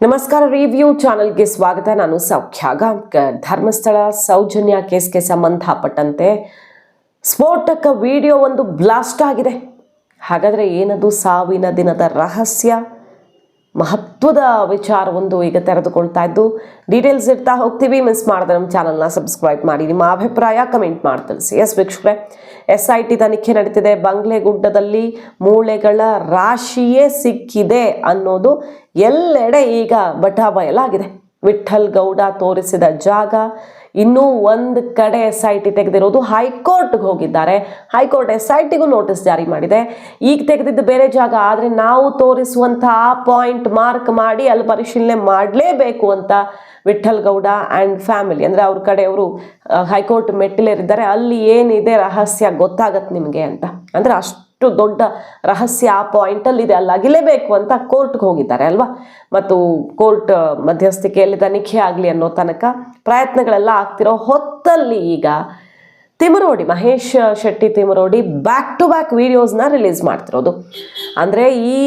ನಮಸ್ಕಾರ ರಿವ್ಯೂ ಚಾನೆಲ್ಗೆ ಸ್ವಾಗತ. ನಾನು ಸೌಖ್ಯ. ಧರ್ಮಸ್ಥಳ ಸೌಜನ್ಯ ಕೇಸ್ಗೆ ಸಂಬಂಧಪಟ್ಟಂತೆ ಸ್ಫೋಟಕ ವಿಡಿಯೋ ಒಂದು ಬ್ಲಾಸ್ಟ್ ಆಗಿದೆ. ಹಾಗಾದರೆ ಏನದು ಸಾವಿನ ದಿನದ ರಹಸ್ಯ? ಮಹತ್ವದ ವಿಚಾರವೊಂದು ಈಗ ತೆರೆದುಕೊಳ್ತಾ ಇದ್ದು ಡೀಟೇಲ್ಸ್ ಇರ್ತಾ ಹೋಗ್ತೀವಿ. ಮಿಸ್ ಮಾಡಿದ್ರೆ ನಮ್ಮ ಚಾನಲ್ನ ಸಬ್ಸ್ಕ್ರೈಬ್ ಮಾಡಿ. ನಿಮ್ಮ ಅಭಿಪ್ರಾಯ ಕಮೆಂಟ್ ಮಾಡಿ ತಿಳಿಸಿ. ಎಸ್ ವೀಕ್ಷಕರೇ ಎಸ್ ಐ ಟಿ ತನಿಖೆ ನಡೀತಿದೆ. ಬಂಗ್ಲೆಗುಡ್ಡದಲ್ಲಿ ಮೂಳೆಗಳ ರಾಶಿಯೇ ಸಿಕ್ಕಿದೆ ಅನ್ನೋದು ಎಲ್ಲೆಡೆ ಈಗ ಬಟಾಬಯಲಾಗಿದೆ. ವಿಠಲ್ ಗೌಡ ತೋರಿಸಿದ ಜಾಗ ಇನ್ನೂ ಒಂದು ಕಡೆ ಎಸ್ ಐ ಟಿ ತೆಗೆದಿರೋದು ಹೈಕೋರ್ಟ್ಗೆ ಹೋಗಿದ್ದಾರೆ. ಹೈಕೋರ್ಟ್ ಎಸ್ ಐ ಟಿಗೂ ನೋಟಿಸ್ ಜಾರಿ ಮಾಡಿದೆ. ಈಗ ತೆಗೆದಿದ್ದು ಬೇರೆ ಜಾಗ, ಆದರೆ ನಾವು ತೋರಿಸುವಂಥ ಆ ಪಾಯಿಂಟ್ ಮಾರ್ಕ್ ಮಾಡಿ ಅಲ್ಲಿ ಪರಿಶೀಲನೆ ಮಾಡಲೇಬೇಕು ಅಂತ ವಿಠಲ್ ಗೌಡ ಆ್ಯಂಡ್ ಫ್ಯಾಮಿಲಿ ಅಂದರೆ ಅವ್ರ ಕಡೆಯವರು ಹೈಕೋರ್ಟ್ ಮೆಟ್ಟಿಲೇರಿದ್ದಾರೆ. ಅಲ್ಲಿ ಏನಿದೆ ರಹಸ್ಯ ಗೊತ್ತಾಗತ್ತೆ ನಿಮಗೆ ಅಂತ. ಅಂದರೆ ಅಷ್ಟು ದೊಡ್ಡ ರಹಸ್ಯ ಆ ಅಲ್ಲ ಅಗಿಲೇಬೇಕು ಅಂತ ಕೋರ್ಟ್ಗೆ ಹೋಗಿದ್ದಾರೆ ಅಲ್ವಾ? ಮತ್ತು ಕೋರ್ಟ್ ಮಧ್ಯಸ್ಥಿಕೆಯಲ್ಲಿ ತನಿಖೆ ಆಗಲಿ ಅನ್ನೋ ತನಕ ಪ್ರಯತ್ನಗಳೆಲ್ಲ ಆಗ್ತಿರೋ ಹೊತ್ತಲ್ಲಿ ಈಗ Timarodi, Mahesh Shetty Timarodi back to back ವಿಡಿಯೋಸ್ನ release ಮಾಡ್ತಿರೋದು. ಅಂದರೆ ಈ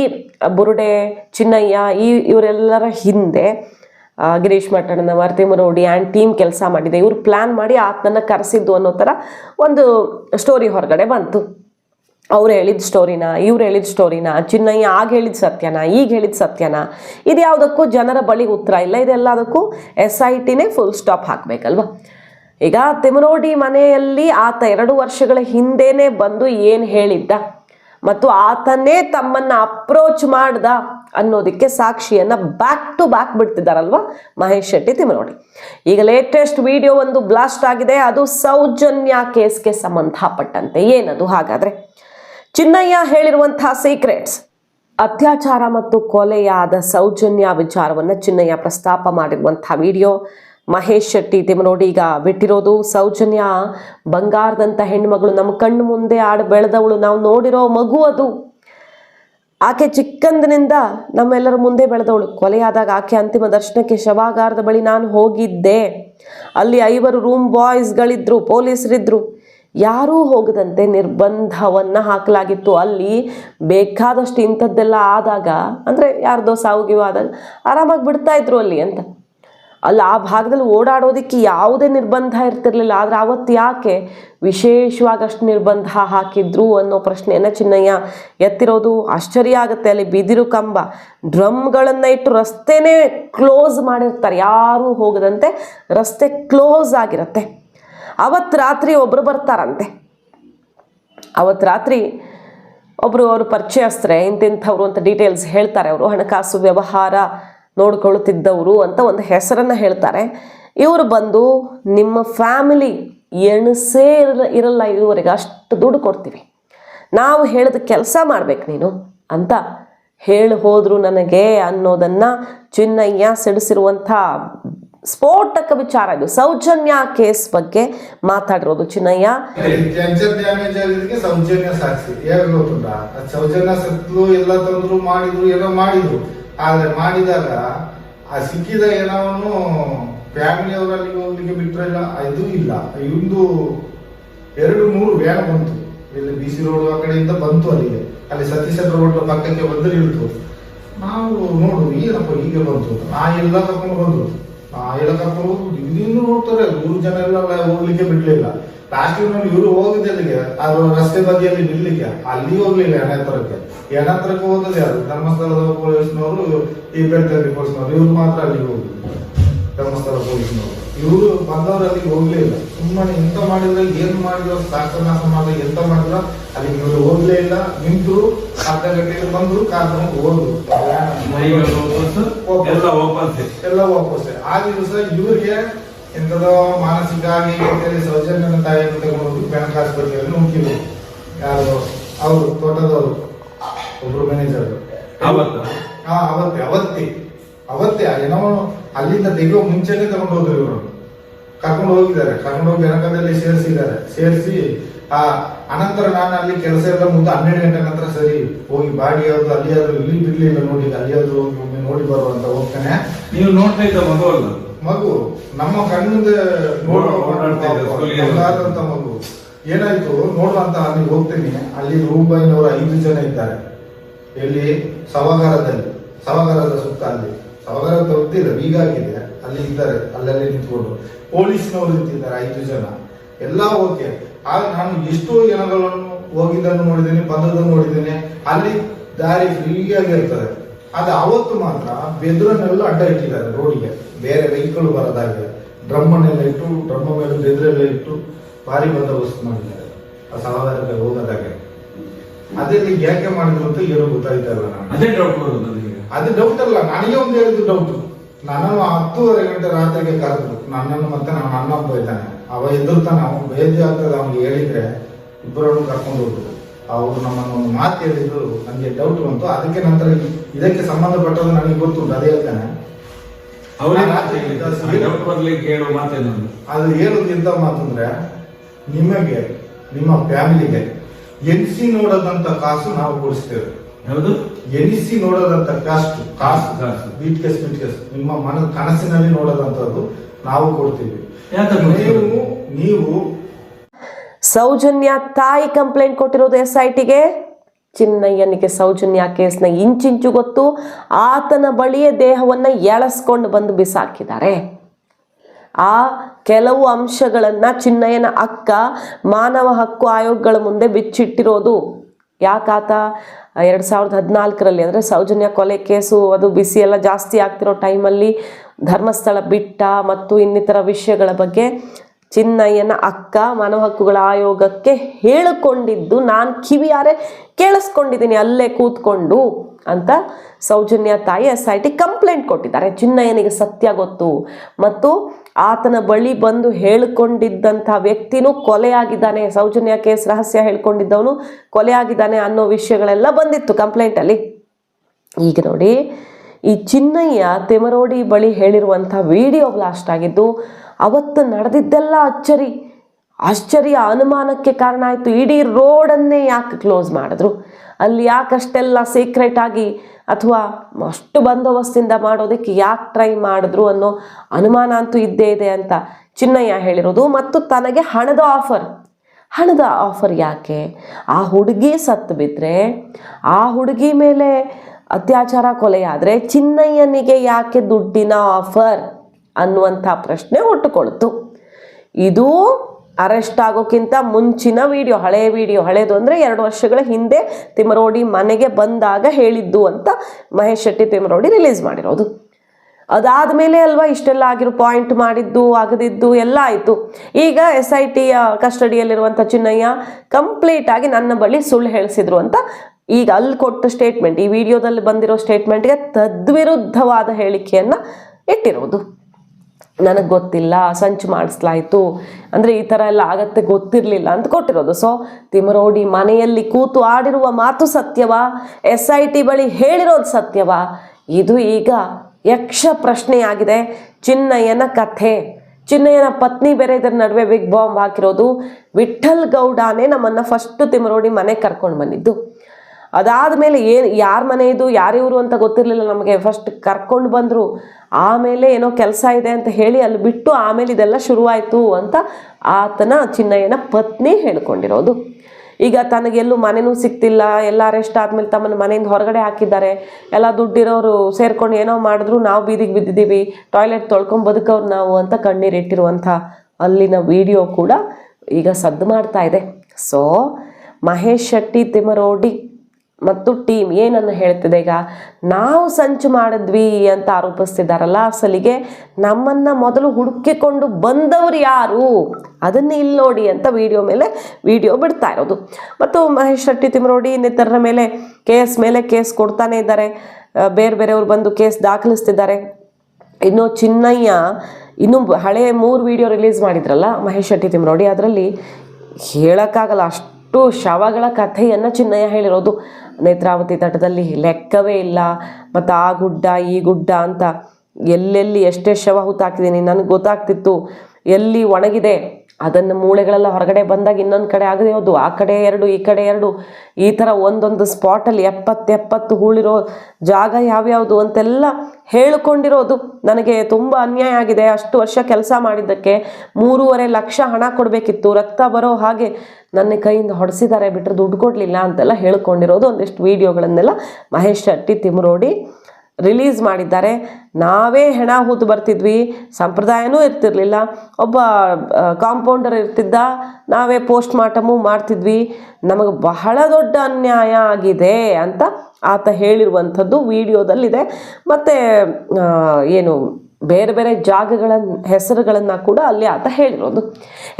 ಬುರುಡೆ, ಚಿನ್ನಯ್ಯ, ಈ ಇವರೆಲ್ಲರ ಹಿಂದೆ ಗಿರೀಶ್ ಮಠಣ್ಣನವರ್, ತಿಮರೋಡಿ ಆ್ಯಂಡ್ ಟೀಮ್ ಕೆಲಸ ಮಾಡಿದೆ. ಇವರು ಪ್ಲ್ಯಾನ್ ಮಾಡಿ ಆತನನ್ನು ಕರೆಸಿದ್ದು ಅನ್ನೋ ಥರ ಒಂದು ಸ್ಟೋರಿ ಹೊರಗಡೆ ಬಂತು. ಅವ್ರು ಹೇಳಿದ ಸ್ಟೋರಿನ ಇವ್ರು ಹೇಳಿದ ಸ್ಟೋರಿನ ಚಿನ್ನಯ್ಯ ಆಗ ಹೇಳಿದ ಸತ್ಯನ, ಈಗ ಹೇಳಿದ ಸತ್ಯನ ಇದು ಯಾವುದಕ್ಕೂ ಜನರ ಬಳಿ ಉತ್ತರ ಇಲ್ಲ. ಇದೆಲ್ಲದಕ್ಕೂ ಎಸ್ ಐ ಟಿನೇ ಫುಲ್ ಸ್ಟಾಪ್ ಹಾಕಬೇಕಲ್ವ? ಈಗ ತಿಮರೋಡಿ ಮನೆಯಲ್ಲಿ ಆತ ಎರಡು ವರ್ಷಗಳ ಹಿಂದೆನೇ ಬಂದು ಏನು ಹೇಳಿದ್ದ? ಮತ್ತು ಆತನೇ ತಮ್ಮನ್ನ ಅಪ್ರೋಚ್ ಮಾಡ್ದ ಅನ್ನೋದಕ್ಕೆ ಸಾಕ್ಷಿಯನ್ನ ಬ್ಯಾಕ್ ಟು ಬ್ಯಾಕ್ ಬಿಡ್ತಿದ್ದಾರಲ್ವ ಮಹೇಶ್ ಶೆಟ್ಟಿ ತಿಮರೋಡಿ ಈಗ ಲೇಟೆಸ್ಟ್ ವಿಡಿಯೋ ಒಂದು ಬ್ಲಾಸ್ಟ್ ಆಗಿದೆ. ಅದು ಸೌಜನ್ಯ ಕೇಸ್ಗೆ ಸಂಬಂಧಪಟ್ಟಂತೆ. ಏನದು ಹಾಗಾದ್ರೆ? ಚಿನ್ನಯ್ಯ ಹೇಳಿರುವಂತಹ ಸೀಕ್ರೆಟ್ಸ್ ಅತ್ಯಾಚಾರ ಮತ್ತು ಕೊಲೆಯಾದ ಸೌಜನ್ಯ ವಿಚಾರವನ್ನು ಚಿನ್ನಯ್ಯ ಪ್ರಸ್ತಾಪ ಮಾಡಿರುವಂತಹ ವಿಡಿಯೋ ಮಹೇಶ್ ಶೆಟ್ಟಿ ತಿಮರೋಡಿ ಈಗ ಬಿಟ್ಟಿರೋದು ಸೌಜನ್ಯ ಬಂಗಾರದಂಥ ಹೆಣ್ಮಗಳು ನಮ್ಮ ಕಣ್ಣು ಮುಂದೆ ಆಡ ಬೆಳೆದವಳು. ನಾವು ನೋಡಿರೋ ಮಗು ಅದು. ಆಕೆ ಚಿಕ್ಕಂದಿನಿಂದ ನಮ್ಮೆಲ್ಲರ ಮುಂದೆ ಬೆಳೆದವಳು. ಕೊಲೆಯಾದಾಗ ಆಕೆ ಅಂತಿಮ ದರ್ಶನಕ್ಕೆ ಶವಾಗಾರದ ಬಳಿ ನಾನು ಹೋಗಿದ್ದೆ. ಅಲ್ಲಿ ಐವರು ರೂಮ್ ಬಾಯ್ಸ್ಗಳಿದ್ರು ಪೊಲೀಸರಿದ್ರು. ಯಾರೂ ಹೋಗದಂತೆ ನಿರ್ಬಂಧವನ್ನ ಹಾಕಲಾಗಿತ್ತು. ಅಲ್ಲಿ ಬೇಕಾದಷ್ಟು ಇಂಥದ್ದೆಲ್ಲ ಆದಾಗ, ಅಂದರೆ ಯಾರ್ದೋ ಸಾವು ಗೀವು ಆದಾಗ ಆರಾಮಾಗಿ ಬಿಡ್ತಾ ಇದ್ರು ಅಲ್ಲಿ ಅಂತ. ಅಲ್ಲಿ ಆ ಭಾಗದಲ್ಲಿ ಓಡಾಡೋದಕ್ಕೆ ಯಾವುದೇ ನಿರ್ಬಂಧ ಇರ್ತಿರ್ಲಿಲ್ಲ. ಆದರೆ ಅವತ್ತು ಯಾಕೆ ವಿಶೇಷವಾಗಿ ಅಷ್ಟು ನಿರ್ಬಂಧ ಹಾಕಿದ್ರು ಅನ್ನೋ ಪ್ರಶ್ನೆಯನ್ನು ಚಿನ್ನಯ್ಯ ಎತ್ತಿರೋದು ಆಶ್ಚರ್ಯ ಆಗುತ್ತೆ. ಅಲ್ಲಿ ಬಿದಿರು ಕಂಬ, ಡ್ರಮ್ಗಳನ್ನು ಇಟ್ಟು ರಸ್ತೆನೇ ಕ್ಲೋಸ್ ಮಾಡಿರ್ತಾರೆ. ಯಾರೂ ಹೋಗದಂತೆ ರಸ್ತೆ ಕ್ಲೋಸ್ ಆಗಿರುತ್ತೆ. ಅವತ್ತು ರಾತ್ರಿ ಒಬ್ಬರು ಬರ್ತಾರಂತೆ. ಅವತ್ತು ರಾತ್ರಿ ಒಬ್ಬರು ಅವರು ಪರಿಚಯಸ್ತ್ರೆ ಇಂತಿಂಥವ್ರು ಅಂತ ಡೀಟೇಲ್ಸ್ ಹೇಳ್ತಾರೆ ಅವರು. ಹಣಕಾಸು ವ್ಯವಹಾರ ನೋಡ್ಕೊಳ್ಳುತ್ತಿದ್ದವರು ಅಂತ ಒಂದು ಹೆಸರನ್ನು ಹೇಳ್ತಾರೆ. ಇವರು ಬಂದು ನಿಮ್ಮ ಫ್ಯಾಮಿಲಿ ಎಣಸೇ ಇರಲ್ಲ ಇರಲ್ಲ, ಇದುವರೆಗೆ ಅಷ್ಟು ದುಡ್ಡು ಕೊಡ್ತೀವಿ. ನಾವು ಹೇಳಿದ ಕೆಲಸ ಮಾಡ್ಬೇಕು ನೀನು ಅಂತ ಹೇಳಿ ಹೋದರು ನನಗೆ ಅನ್ನೋದನ್ನು ಚಿನ್ನಯ್ಯ ಸಿಡಿಸಿರುವಂಥ ಸ್ಫೋಟಕ ವಿಚಾರ, ಇದು ಸೌಜನ್ಯ ಕೇಸ್ ಬಗ್ಗೆ ಮಾತಾಡಿರೋದು ಚಿನ್ನಯ್ಯ. ಸೌಜನ್ಯ ಸಾಕ್ಷಿ ಹೇಗೆ ಗೊತ್ತುಂಟಾ? ಸೌಜನ್ಯ ಸತ್ಲು ಎಲ್ಲ ತಂದ್ರು, ಮಾಡಿದ್ರು ಏನೋ ಮಾಡಿದ್ರು. ಆದ್ರೆ ಮಾಡಿದಾಗ ಆ ಸಿಕ್ಕಿದ ಏನವನು ಫ್ಯಾಮಿಲಿ ಅವರಲ್ಲಿ ಹೋಗ್ಲಿಕ್ಕೆ ಬಿಟ್ರಲ್ಲ ಇದು ಇಲ್ಲ. ಇಂದು ಎರಡು, ಮೂರು ವ್ಯಾನ್ ಬಂತು. ಇಲ್ಲಿ ಬಿ ಸಿ ರೋಡ್ ಆ ಕಡೆಯಿಂದ ಬಂತು ಅಲ್ಲಿಗೆ. ಅಲ್ಲಿ ಸತೀಶ್ ಚಂದ್ರ ರೋಡ್ ಪಕ್ಕಕ್ಕೆ ಬಂದು ನಿಲ್ತು ನಾವು ನೋಡು, ಏನಪ್ಪ ಹೀಗೆ ಬಂತು ನಾ ಎಲ್ಲ ತಕೊಂಡು ಬಂದ್ರು ಎಲ್ಲ ಕರ್ಕೊಂಡು ಇನ್ನು ನೋಡ್ತಾರೆ ಮೂರು ಜನ ಎಲ್ಲ ಹೋಗ್ಲಿಕ್ಕೆ ಬಿಡ್ಲಿಲ್ಲ. ಲಾಸ್ಟ್ನಲ್ಲಿ ಇವರು ಹೋಗಿದ್ದೆ ಅಲ್ಲಿಗೆ ಅದು ರಸ್ತೆ ಬದಿಯಲ್ಲಿ ನಿಲ್ಲಿಕ್ಕೆ, ಅಲ್ಲಿ ಹೋಗ್ಲಿಲ್ಲ ಎಣೆತ್ತರಕ್ಕೆ ಹತ್ರಕ್ಕೆ ಹೋದಲ್ಲಿ ಅದು ಧರ್ಮಸ್ಥಳದ ಪೊಲೀಸ್ನವರು, ಈ ಬೆಳ್ತಂಗಡಿ ಪೊಲೀಸ್ನವರು, ಇವ್ರು ಮಾತ್ರ ಅಲ್ಲಿಗೆ ಹೋಗಿದ್ರು ಧರ್ಮಸ್ಥಳ ಪೊಲೀಸ್ನವರು. ಇವರು ಬಂದವರು ಅಲ್ಲಿಗೆ ಹೋಗ್ಲೇ ಇಲ್ಲ. ಸುಮ್ಮನೆ ಎಂತ ಮಾಡಿದ್ರೆ ಏನ್ ಮಾಡಿದ್ರು ಸಾಕನಾಶ ಮಾಡಿದ್ರೆ ಎಂತ ಮಾಡಿದ್ರ ಅಲ್ಲಿ ಇವರು ಹೋಗ್ಲೇ ಇಲ್ಲ. ನಿಂತರು ಅರ್ಧ ಗಂಟೆಗೆ ಬಂದ್ರು ಕಾರ್ ತಗೊಂಡು ಹೋದ್ರು ಎಲ್ಲ ವಾಪಸ್. ಎಲ್ಲ ವಾಪಸ್. ಆ ದಿವಸ ಇವರಿಗೆ ಎಂತದೋ ಮಾನಸಿಕ ಆಗಿ ತಾಯಿ ಸೌಜನ್ಯನ ತಾಯಿಯನ್ನು ತಗೊಂಡು ಬ್ಯಾಂಕ್ ಆಸ್ಪತ್ರೆಯಲ್ಲಿ ನುಗ್ಗಿದ್ರು ಯಾರು? ಅವರು ತೋಟದವರು. ಒಬ್ರು ಮ್ಯಾನೇಜರ್ ಅವತ್ತ? ಹಾ ಅವತ್ತೆ ಅವತ್ತೆ. ಅವತ್ತೇ ಏನೋ ಅಲ್ಲಿಂದ ತೆಗೆಯೋ ಮುಂಚೆನೆ ತಗೊಂಡು ಹೋದ್ರು ಇವರು. ಕರ್ಕೊಂಡು ಹೋಗಿದ್ದಾರೆ ಕರ್ಕೊಂಡು ಹೋಗಿ ಜನಕದಲ್ಲಿ ಸೇರಿಸಿದ್ದಾರೆ. ಸೇರಿಸಿ ಆ ಅನಂತರ ನಾನು ಅಲ್ಲಿ ಕೆಲಸ ಎಲ್ಲ ಮುಂದೆ ಹನ್ನೆರಡು ಗಂಟೆ ನಂತರ ಸರಿ ಹೋಗಿ ಬಾಡಿ ಯಾವ್ದು ಅಲ್ಲಿ ಯಾವ್ದು ಇಲ್ಲಿ ಬಿಡ್ಲಿಲ್ಲ ನೋಡಿ ಅಲ್ಲಿ ಯಾವ್ದು ಹೋಗಿ ಒಮ್ಮೆ ನೋಡಿ ಬರುವಂತ ಹೋಗ್ತಾನೆ. ನೀವು ನೋಡ್ತಾ ಇದ್ದ ಮಗು ಅಲ್ಲ? ಮಗು ನಮ್ಮ ಕಣ್ಣಿಂದ ನೋಡುವಂತ ಮಗು ಏನಾಯ್ತು? ನೋಡುವಂತ ಅಲ್ಲಿ ಹೋಗ್ತೀನಿ. ಅಲ್ಲಿ ರೂಮ್ ಬಾಯ್ನವರು ಐದು ಜನ ಇದ್ದಾರೆ. ಎಲ್ಲಿ? ಸವಾಗಾರದಲ್ಲಿ. ಸವಾಗಾರದ ಸುತ್ತ ಅಲ್ಲಿ. ಸಹೋದರ ಗೊತ್ತಿಲ್ಲ ಹಾಕಿದೆ ಅಲ್ಲಿ ಇದ್ದಾರೆ ಅಲ್ಲಲ್ಲಿ ನಿಂತ್ಕೊಂಡು. ಪೊಲೀಸ್ನವರು ನಿಂತಿದ್ದಾರೆ ಐದು ಜನ. ಎಲ್ಲ ಓಕೆ. ಆಗ ನಾನು ಎಷ್ಟೋ ಜನಗಳನ್ನು ಹೋಗಿದ್ದನ್ನು ನೋಡಿದ್ದೇನೆ ಬಂದದನ್ನು ನೋಡಿದ್ದೇನೆ. ಅಲ್ಲಿ ದಾರಿ ಫ್ರೀಯಾಗಿ ಇರ್ತದೆ ಅದು ಅವತ್ತು ಮಾತ್ರ ಬೆದ್ರನ್ನೆಲ್ಲ ಅಡ್ಡ ಇಟ್ಟಿದ್ದಾರೆ ರೋಡಿಗೆ. ಬೇರೆ ವೆಹಿಕಲ್ ಬರೋದಾಗೆ ಡ್ರಮ್ಮನ್ನೆಲ್ಲ ಇಟ್ಟು ಡ್ರಮ್ಮ ಮೇಲೆ ಬೆದ್ರೆಲ್ಲ ಇಟ್ಟು ಭಾರಿ ಬಂದೋಬಸ್ತ್ ಮಾಡಿದ್ದಾರೆ. ಆ ಸಹೋದರಕ್ಕೆ ಹೋಗೋದಾಗೆ ರೀತಿ ಯಾಕೆ ಮಾಡಿದ್ರು ಅಂತ ಏನೋ ಗೊತ್ತಾಯ್ತಾ ಇಲ್ಲ ನಾನು ಅದೇ ಡೌಟ್ ಅದು ಡೌಟ್ ಅಲ್ಲ ನನಗೆ ಒಂದು ಹೇಳಿದ್ದು ಡೌಟ್ ನನ್ನನ್ನು ಹತ್ತೂವರೆ ಗಂಟೆ ರಾತ್ರಿಗೆ ಕರೆದ್ರು. ನನ್ನನ್ನು ಮತ್ತೆ ನಮ್ಮ ಅಣ್ಣ ಒಬ್ಬ ಇದ್ದಾನೆ. ಅವ ಎದುರ್ತಾನೆ ಅವನು ಬೇಜಾರು ಆಗ್ತದೆ ಅವ್ನಿಗೆ ಹೇಳಿದ್ರೆ ಇಬ್ಬರನ್ನು ಕರ್ಕೊಂಡು ಹೋದ್ರು ಅವರು ನಮ್ಮನ್ನು ಒಂದು ಮಾತು ಹೇಳಿದ್ರು ನನಗೆ ಡೌಟ್ ಬಂತು. ಅದಕ್ಕೆ ನಂತರ ಇದಕ್ಕೆ ಸಂಬಂಧಪಟ್ಟದ್ದು ನನಗೆ ಗೊತ್ತುಂಟು ಅದೇ ಹೇಳ್ತಾನೆ. ಅದು? ಹೇಳುದು ಎಂತ ಮಾತಂದ್ರೆ ನಿಮಗೆ ನಿಮ್ಮ ಫ್ಯಾಮಿಲಿಗೆ ಎನ್ ಸಿ ನೋಡದಂತ ಕಾಸು ನಾವು ಕೊಡಿಸ್ತೇವೆ. ಯಾವುದು? ಎನಿಸಿ ನೋಡೋದಂತ caste caste caste beat case beat case ನಿಮ್ಮ ಮನ ಕನಸಿನಲ್ಲಿ ನೋಡೋದಂತದ್ದು ನಾವು ಕೊಡ್ತೀವಿ. ಯಾಕೆ ನೀವು ನೀವು ಸೌಜನ್ಯ ತಾಯಿ ಕಂಪ್ಲೇಂಟ್ ಕೊಟ್ಟಿರೋದು ಎಸ್ ಐ ಟಿಗೆ ಚಿನ್ನಯ್ಯನಿಗೆ ಸೌಜನ್ಯ ಕೇಸ್ನ ಇಂಚಿಂಚು ಗೊತ್ತು. ಆತನ ಬಳಿಯೇ ದೇಹವನ್ನು ಎಳಸ್ಕೊಂಡು ಬಂದು ಬಿಸಾಕಿದ್ದಾರೆ. ಆ ಕೆಲವು ಅಂಶಗಳನ್ನು ಚಿನ್ನಯ್ಯನ ಅಕ್ಕ ಮಾನವ ಹಕ್ಕು ಆಯೋಗಗಳ ಮುಂದೆ ಬಿಚ್ಚಿಟ್ಟಿರೋದು. ಯಾಕಾತ? ಎರಡು ಸಾವಿರದ ಹದಿನಾಲ್ಕರಲ್ಲಿ ಅಂದರೆ ಸೌಜನ್ಯ ಕೊಲೆ ಕೇಸು, ಅದು ಬಿಸಿ ಎಲ್ಲ ಜಾಸ್ತಿ ಆಗ್ತಿರೋ ಟೈಮಲ್ಲಿ ಧರ್ಮಸ್ಥಳ ಬಿಟ್ಟ ಮತ್ತು ಇನ್ನಿತರ ವಿಷಯಗಳ ಬಗ್ಗೆ ಚಿನ್ನಯ್ಯನ ಅಕ್ಕ ಮಾನವ ಹಕ್ಕುಗಳ ಆಯೋಗಕ್ಕೆ ಹೇಳಿಕೊಂಡಿದ್ದು, ನಾನು ಕಿವಿಯಾರೆ ಕೇಳಿಸ್ಕೊಂಡಿದ್ದೀನಿ, ಅಲ್ಲೇ ಕೂತ್ಕೊಂಡು ಅಂತ ಸೌಜನ್ಯ ತಾಯಿ ಎಸ್ ಐ ಟಿ ಕಂಪ್ಲೇಂಟ್ ಕೊಟ್ಟಿದ್ದಾರೆ. ಚಿನ್ನಯ್ಯನಿಗೆ ಸತ್ಯ ಗೊತ್ತು. ಮತ್ತು ಆತನ ಬಳಿ ಬಂದು ಹೇಳಿಕೊಂಡಿದ್ದಂಥ ವ್ಯಕ್ತಿನೂ ಕೊಲೆಯಾಗಿದ್ದಾನೆ. ಸೌಜನ್ಯ ಕೇಸ್ ರಹಸ್ಯ ಹೇಳ್ಕೊಂಡಿದ್ದವನು ಕೊಲೆಯಾಗಿದ್ದಾನೆ ಅನ್ನೋ ವಿಷಯಗಳೆಲ್ಲ ಬಂದಿತ್ತು ಕಂಪ್ಲೇಂಟಲ್ಲಿ. ಈಗ ನೋಡಿ, ಈ ಚಿನ್ನಯ್ಯ ತೆಮರೋಡಿ ಬಳಿ ಹೇಳಿರುವಂಥ ವಿಡಿಯೋ ಬ್ಲಾಸ್ಟ್ ಆಗಿದ್ದು ಅವತ್ತು ನಡೆದಿದ್ದೆಲ್ಲ ಅಚ್ಚರಿ, ಆಶ್ಚರ್ಯ ಅನುಮಾನಕ್ಕೆ ಕಾರಣ ಆಯಿತು. ಇಡೀ ರೋಡನ್ನೇ ಯಾಕೆ ಕ್ಲೋಸ್ ಮಾಡಿದ್ರು? ಅಲ್ಲಿ ಯಾಕಷ್ಟೆಲ್ಲ ಸೀಕ್ರೆಟ್ ಆಗಿ ಅಥವಾ ಅಷ್ಟು ಬಂದೋಬಸ್ತಿಂದ ಮಾಡೋದಕ್ಕೆ ಯಾಕೆ ಟ್ರೈ ಮಾಡಿದ್ರು ಅನ್ನೋ ಅನುಮಾನ ಅಂತೂ ಇದ್ದೇ ಇದೆ ಅಂತ ಚಿನ್ನಯ್ಯ ಹೇಳಿರೋದು. ಮತ್ತು ತನಗೆ ಹಣದ ಆಫರ್ ಹಣದ ಆಫರ್ ಯಾಕೆ? ಆ ಹುಡುಗಿ ಸತ್ತು ಬಿದ್ದರೆ ಆ ಹುಡುಗಿ ಮೇಲೆ ಅತ್ಯಾಚಾರ ಕೊಲೆಯಾದರೆ ಚಿನ್ನಯ್ಯನಿಗೆ ಯಾಕೆ ದುಡ್ಡಿನ ಆಫರ್ ಅನ್ನುವಂಥ ಪ್ರಶ್ನೆ ಹುಟ್ಟುಕೊಳ್ತು. ಇದು ಅರೆಸ್ಟ್ ಆಗೋಕ್ಕಿಂತ ಮುಂಚಿನ ವಿಡಿಯೋ ಹಳೆಯ ವಿಡಿಯೋ ಹಳೆಯದು ಅಂದರೆ ಎರಡು ವರ್ಷಗಳ ಹಿಂದೆ ತಿಮರೋಡಿ ಮನೆಗೆ ಬಂದಾಗ ಹೇಳಿದ್ದು ಅಂತ ಮಹೇಶ್ ಶೆಟ್ಟಿ ತಿಮರೋಡಿ ರಿಲೀಸ್ ಮಾಡಿರೋದು. ಅದಾದ ಮೇಲೆ ಅಲ್ವಾ ಇಷ್ಟೆಲ್ಲ ಆಗಿರೋ ಪಾಯಿಂಟ್ ಮಾಡಿದ್ದು, ಆಗದಿದ್ದು, ಎಲ್ಲ ಆಯಿತು. ಈಗ ಎಸ್ ಐ ಟಿಯ ಕಸ್ಟಡಿಯಲ್ಲಿರುವಂಥ ಚಿನ್ನಯ್ಯ ಕಂಪ್ಲೀಟಾಗಿ ನನ್ನ ಬಳಿ ಸುಳ್ಳು ಹೇಳಿಸಿದ್ರು ಅಂತ ಈಗ ಅಲ್ಲಿ ಕೊಟ್ಟ ಸ್ಟೇಟ್ಮೆಂಟ್ ಈ ವಿಡಿಯೋದಲ್ಲಿ ಬಂದಿರೋ ಸ್ಟೇಟ್ಮೆಂಟ್ಗೆ ತದ್ವಿರುದ್ಧವಾದ ಹೇಳಿಕೆಯನ್ನು ಇಟ್ಟಿರೋದು. ನನಗೆ ಗೊತ್ತಿಲ್ಲ, ಸಂಚು ಮಾಡಿಸ್ಲಾಯ್ತು. ಅಂದರೆ ಈ ಥರ ಎಲ್ಲ ಆಗತ್ತೆ, ಗೊತ್ತಿರಲಿಲ್ಲ ಅಂತ ಕೊಟ್ಟಿರೋದು. ಸೊ ತಿಮರೋಡಿ ಮನೆಯಲ್ಲಿ ಕೂತು ಆಡಿರುವ ಮಾತು ಸತ್ಯವಾ? ಎಸ್ ಐ ಟಿ ಬಳಿ ಹೇಳಿರೋದು ಸತ್ಯವಾ? ಇದು ಈಗ ಯಕ್ಷ ಪ್ರಶ್ನೆಯಾಗಿದೆ. ಚಿನ್ನಯ್ಯನ ಕಥೆ. ಚಿನ್ನಯ್ಯನ ಪತ್ನಿ ಬೇರೆ ಇದರ ನಡುವೆ ಬಿಗ್ ಬಾಂಬ್ ಹಾಕಿರೋದು. ವಿಠಲ್ ಗೌಡಾನೇ ನಮ್ಮನ್ನು ಫಸ್ಟು ತಿಮರೋಡಿ ಮನೆಗೆ ಕರ್ಕೊಂಡು ಬಂದಿದ್ದು. ಅದಾದಮೇಲೆ ಏನು, ಯಾರ ಮನೆ ಇದು ಯಾರಿವರು ಅಂತ ಗೊತ್ತಿರಲಿಲ್ಲ ನಮಗೆ. ಫಸ್ಟ್ ಕರ್ಕೊಂಡು ಬಂದರು. ಆಮೇಲೆ ಏನೋ ಕೆಲಸ ಇದೆ ಅಂತ ಹೇಳಿ ಅಲ್ಲಿ ಬಿಟ್ಟು ಆಮೇಲೆ ಇದೆಲ್ಲ ಶುರುವಾಯಿತು ಅಂತ ಆತನ ಚಿನ್ನಯ್ಯನ ಪತ್ನಿ ಹೇಳ್ಕೊಂಡಿರೋದು. ಈಗ ತನಗೆಲ್ಲೂ ಮನೆನೂ ಸಿಗ್ತಿಲ್ಲ, ಎಲ್ಲ ಅರೆಸ್ಟ್ ಆದಮೇಲೆ ತಮ್ಮನ್ನು ಮನೆಯಿಂದ ಹೊರಗಡೆ ಹಾಕಿದ್ದಾರೆ. ಎಲ್ಲ ದುಡ್ಡಿರೋರು ಸೇರ್ಕೊಂಡು ಏನೋ ಮಾಡಿದ್ರು, ನಾವು ಬೀದಿಗೆ ಬಿದ್ದಿದ್ದೀವಿ ಟಾಯ್ಲೆಟ್ ತೊಳ್ಕೊಂಡು ಬದುಕವ್ರು ನಾವು ಅಂತ ಕಣ್ಣೀರಿಟ್ಟಿರುವಂಥ ಅಲ್ಲಿನ ವಿಡಿಯೋ ಕೂಡ ಈಗ ಸದ್ದು ಮಾಡ್ತಾ ಇದೆ. ಸೊ ಮಹೇಶ್ ಶೆಟ್ಟಿ ತಿಮರೋಡಿ ಮತ್ತು ಟೀಮ್ ಏನನ್ನು ಹೇಳ್ತಿದೆ ಈಗ? ನಾವು ಸಂಚು ಮಾಡಿದ್ವಿ ಅಂತ ಆರೋಪಿಸ್ತಿದ್ದಾರಲ್ಲ, ಅಸಲಿಗೆ ನಮ್ಮನ್ನು ಮೊದಲು ಹುಡುಕಿಕೊಂಡು ಬಂದವರು ಯಾರು? ಅದನ್ನು ಇಲ್ಲಿ ನೋಡಿ ಅಂತ ವಿಡಿಯೋ ಮೇಲೆ ವಿಡಿಯೋ ಬಿಡ್ತಾ ಇರೋದು. ಮತ್ತು ಮಹೇಶ್ ಶೆಟ್ಟಿ ತಿಮ್ರೋಡಿ ಇನ್ನಿತರರ ಮೇಲೆ ಕೇಸ್ ಮೇಲೆ ಕೇಸ್ ಕೊಡ್ತಾನೆ ಇದ್ದಾರೆ. ಬೇರೆ ಬೇರೆಯವ್ರು ಬಂದು ಕೇಸ್ ದಾಖಲಿಸ್ತಿದ್ದಾರೆ. ಇನ್ನು ಚಿನ್ನಯ್ಯ ಇನ್ನು ಹಳೆ ಮೂರು ವಿಡಿಯೋ ರಿಲೀಸ್ ಮಾಡಿದ್ರಲ್ಲ ಮಹೇಶ್ ಶೆಟ್ಟಿ ತಿಮ್ರೋಡಿ, ಅದರಲ್ಲಿ ಹೇಳೋಕ್ಕಾಗಲ್ಲ ಅಷ್ಟು ಶವಗಳ ಕಥೆಯನ್ನು ಚಿನ್ನಯ್ಯ ಹೇಳಿರೋದು. ನೇತ್ರಾವತಿ ತಟದಲ್ಲಿ ಲೆಕ್ಕವೇ ಇಲ್ಲ. ಮತ್ತು ಆ ಗುಡ್ಡ, ಈ ಗುಡ್ಡ ಅಂತ ಎಲ್ಲೆಲ್ಲಿ ಎಷ್ಟೇ ಶವ ಹುತಾಕಿದ್ದೀನಿ ನನಗೆ ಗೊತ್ತಾಗ್ತಿತ್ತು. ಎಲ್ಲಿ ಒಣಗಿದೆ ಅದನ್ನು ಮೂಳೆಗಳೆಲ್ಲ ಹೊರಗಡೆ ಬಂದಾಗ ಇನ್ನೊಂದು ಕಡೆ ಆಗದೆ ಹೋದು, ಆ ಕಡೆ ಎರಡು, ಈ ಕಡೆ ಎರಡು. ಈ ಥರ ಒಂದೊಂದು ಸ್ಪಾಟಲ್ಲಿ ಎಪ್ಪತ್ತು ಎಪ್ಪತ್ತು ಹೂಳಿರೋ ಜಾಗ ಯಾವ್ಯಾವುದು ಅಂತೆಲ್ಲ ಹೇಳಿಕೊಂಡಿರೋದು ನನಗೆ ತುಂಬ ಅನ್ಯಾಯ ಆಗಿದೆ. ಅಷ್ಟು ವರ್ಷ ಕೆಲಸ ಮಾಡಿದ್ದಕ್ಕೆ ಮೂರುವರೆ ಲಕ್ಷ ಹಣ ಕೊಡಬೇಕಿತ್ತು. ರಕ್ತ ಬರೋ ಹಾಗೆ ನನ್ನ ಕೈಯಿಂದ ಹೊಡೆಸಿದ್ದಾರೆ ಬಿಟ್ಟರೆ ದುಡ್ಡು ಕೊಡಲಿಲ್ಲ ಅಂತೆಲ್ಲ ಹೇಳ್ಕೊಂಡಿರೋದು. ಒಂದಿಷ್ಟು ವೀಡಿಯೋಗಳನ್ನೆಲ್ಲ ಮಹೇಶ್ ಶೆಟ್ಟಿ ತಿಮರೋಡಿ ರಿಲೀಸ್ ಮಾಡಿದ್ದಾರೆ. ನಾವೇ ಹೆಣ ಹೂತು ಬರ್ತಿದ್ವಿ. ಸಂಪ್ರದಾಯನೂ ಇರ್ತಿರಲಿಲ್ಲ. ಒಬ್ಬ ಕಾಂಪೌಂಡರ್ ಇರ್ತಿದ್ದ. ನಾವೇ ಪೋಸ್ಟ್ ಮಾರ್ಟಮು ಮಾಡ್ತಿದ್ವಿ. ನಮಗೆ ಬಹಳ ದೊಡ್ಡ ಅನ್ಯಾಯ ಆಗಿದೆ ಅಂತ ಆತ ಹೇಳಿರುವಂಥದ್ದು ವಿಡಿಯೋದಲ್ಲಿದೆ. ಮತ್ತು ಏನು ಬೇರೆ ಬೇರೆ ಜಾಗಗಳ ಹೆಸರುಗಳನ್ನು ಕೂಡ ಅಲ್ಲಿ ಆತ ಹೇಳಿರೋದು.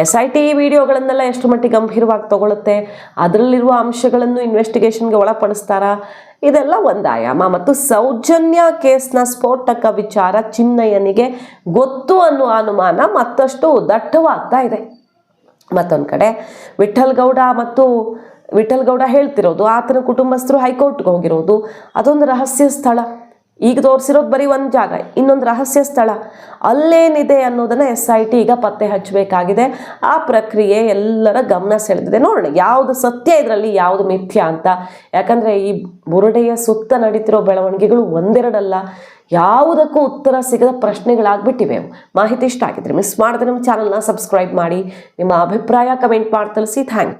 ಎಸ್ ಐ ಟಿ ವಿಡಿಯೋಗಳನ್ನೆಲ್ಲ ಎಷ್ಟು ಮಟ್ಟಿಗೆ ಗಂಭೀರವಾಗಿ ತಗೊಳುತ್ತೆ, ಅದರಲ್ಲಿರುವ ಅಂಶಗಳನ್ನು ಇನ್ವೆಸ್ಟಿಗೇಷನ್ಗೆ ಒಳಪಡಿಸ್ತಾರಾ, ಇದೆಲ್ಲ ಒಂದು ಆಯಾಮ. ಮತ್ತು ಸೌಜನ್ಯ ಕೇಸ್ನ ಸ್ಫೋಟಕ ವಿಚಾರ ಚಿನ್ನಯ್ಯನಿಗೆ ಗೊತ್ತು ಅನ್ನುವ ಅನುಮಾನ ಮತ್ತಷ್ಟು ದಟ್ಟವಾಗ್ತಾ ಇದೆ. ಮತ್ತೊಂದು ಕಡೆ ವಿಠಲ್ ಗೌಡ ಮತ್ತು ವಿಠಲ್ ಗೌಡ ಹೇಳ್ತಿರೋದು, ಆತನ ಕುಟುಂಬಸ್ಥರು ಹೈಕೋರ್ಟ್ಗೆ ಹೋಗಿರೋದು, ಅದೊಂದು ರಹಸ್ಯ ಸ್ಥಳ. ಈಗ ತೋರಿಸಿರೋದು ಬರೀ ಒಂದು ಜಾಗ, ಇನ್ನೊಂದು ರಹಸ್ಯ ಸ್ಥಳ. ಅಲ್ಲೇನಿದೆ ಅನ್ನೋದನ್ನು ಎಸ್ ಐ ಟಿ ಈಗ ಪತ್ತೆ ಹಚ್ಚಬೇಕಾಗಿದೆ. ಆ ಪ್ರಕ್ರಿಯೆ ಎಲ್ಲರ ಗಮನ ಸೆಳೆದಿದೆ. ನೋಡೋಣ, ಯಾವುದು ಸತ್ಯ ಇದರಲ್ಲಿ, ಯಾವುದು ಮಿಥ್ಯ ಅಂತ. ಯಾಕಂದರೆ ಈ ಬುರುಡೆಯ ಸುತ್ತ ನಡೀತಿರೋ ಬೆಳವಣಿಗೆಗಳು ಒಂದೆರಡಲ್ಲ. ಯಾವುದಕ್ಕೂ ಉತ್ತರ ಸಿಗದ ಪ್ರಶ್ನೆಗಳಾಗ್ಬಿಟ್ಟಿವೆ. ಮಾಹಿತಿ ಇಷ್ಟ ಆಗಿದ್ರೆ ಮಿಸ್ ಮಾಡಿದ್ರೆ ನಮ್ಮ ಚಾನಲ್ನ ಸಬ್ಸ್ಕ್ರೈಬ್ ಮಾಡಿ. ನಿಮ್ಮ ಅಭಿಪ್ರಾಯ ಕಮೆಂಟ್ ಮಾಡಿ ತಿಳಿಸಿ ಥ್ಯಾಂಕ್ ಯು